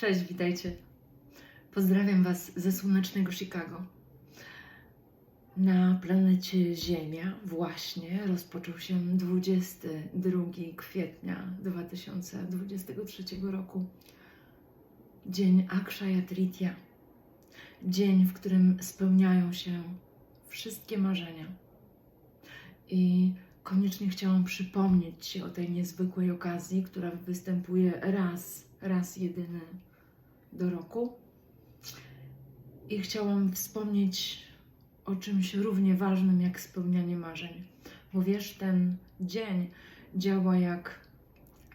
Cześć, witajcie. Pozdrawiam Was ze słonecznego Chicago. Na planecie Ziemia właśnie rozpoczął się 22 kwietnia 2023 roku. Dzień Akshaya Tritya. Dzień, w którym spełniają się wszystkie marzenia. I koniecznie chciałam przypomnieć Ci o tej niezwykłej okazji, która występuje raz, raz jedyny do roku. I chciałam wspomnieć o czymś równie ważnym jak spełnianie marzeń. Bo wiesz, ten dzień działa jak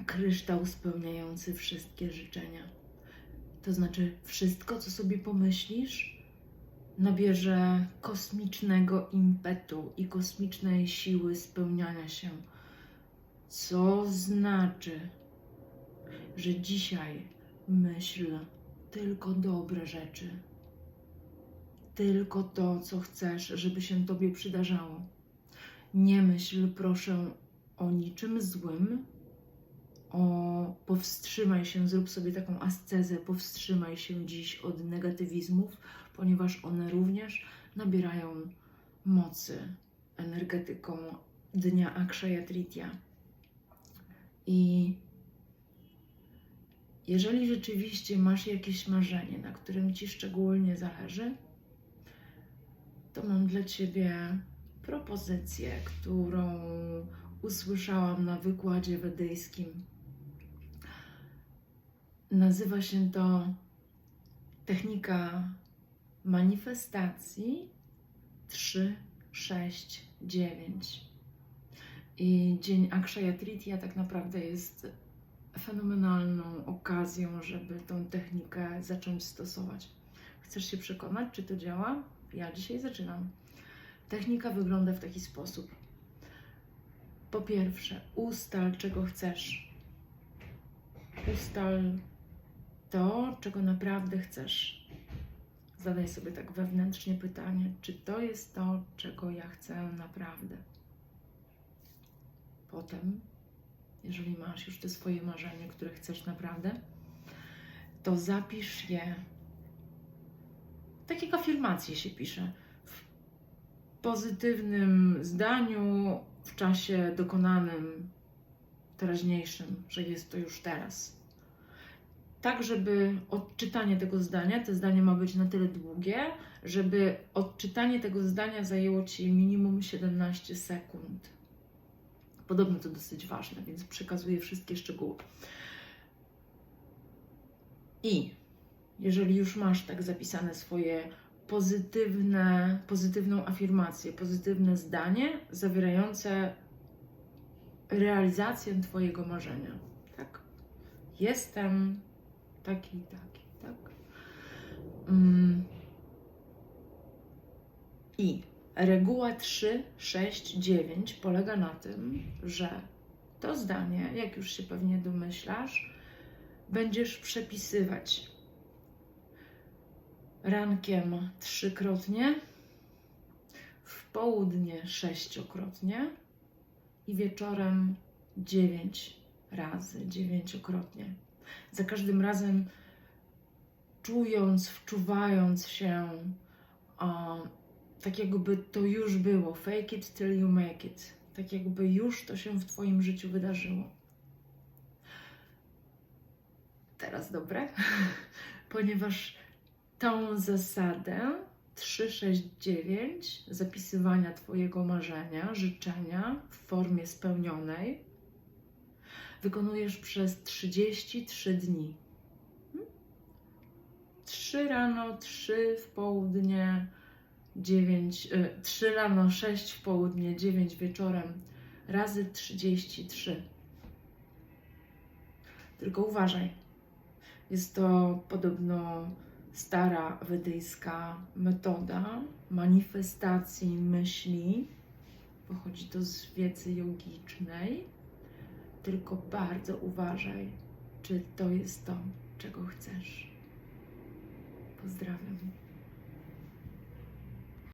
kryształ spełniający wszystkie życzenia. To znaczy, wszystko, co sobie pomyślisz, nabierze kosmicznego impetu i kosmicznej siły spełniania się. Co znaczy, że dzisiaj myśl tylko dobre rzeczy. Tylko to, co chcesz, żeby się Tobie przydarzało. Nie myśl, proszę, o niczym złym. O, powstrzymaj się, zrób sobie taką ascezę, powstrzymaj się dziś od negatywizmów, ponieważ one również nabierają mocy energetyką dnia Akshaya Tritya. I jeżeli rzeczywiście masz jakieś marzenie, na którym ci szczególnie zależy, to mam dla ciebie propozycję, którą usłyszałam na wykładzie wedyjskim. Nazywa się to technika manifestacji 3, 6, 9. I dzień Akshaya Tritya tak naprawdę jest fenomenalną okazją, żeby tą technikę zacząć stosować. Chcesz się przekonać, czy to działa? Ja dzisiaj zaczynam. Technika wygląda w taki sposób. Po pierwsze, ustal, czego chcesz. Ustal to, czego naprawdę chcesz. Zadaj sobie tak wewnętrznie pytanie, czy to jest to, czego ja chcę naprawdę. Potem, jeżeli masz już te swoje marzenie, które chcesz naprawdę, to zapisz je. Tak jak afirmacje się pisze. W pozytywnym zdaniu, w czasie dokonanym, teraźniejszym, że jest to już teraz. Tak, żeby odczytanie tego zdania, to zdanie ma być na tyle długie, żeby odczytanie tego zdania zajęło Ci minimum 17 sekund. Podobno to dosyć ważne, więc przekazuję wszystkie szczegóły. I jeżeli już masz tak zapisane swoje pozytywne, pozytywną afirmację, pozytywne zdanie zawierające realizację Twojego marzenia, tak? Jestem taki, taki, tak? Mm. I reguła 3, 6, 9 polega na tym, że to zdanie, jak już się pewnie domyślasz, będziesz przepisywać rankiem trzykrotnie, w południe sześciokrotnie i wieczorem dziewięć razy, dziewięciokrotnie. Za każdym razem czując, wczuwając się, tak jakby to już było. Fake it till you make it. Tak jakby już to się w Twoim życiu wydarzyło. Teraz dobre, ponieważ tą zasadę 369 zapisywania Twojego marzenia, życzenia w formie spełnionej wykonujesz przez 33 dni. 3 rano, 3 w południe, 9, 3 rano, 6 w południe, 9 wieczorem, razy 33. Tylko uważaj. Jest to podobno stara wedyjska metoda manifestacji myśli. Pochodzi to z wiedzy jogicznej. Tylko bardzo uważaj, czy to jest to, czego chcesz. Pozdrawiam.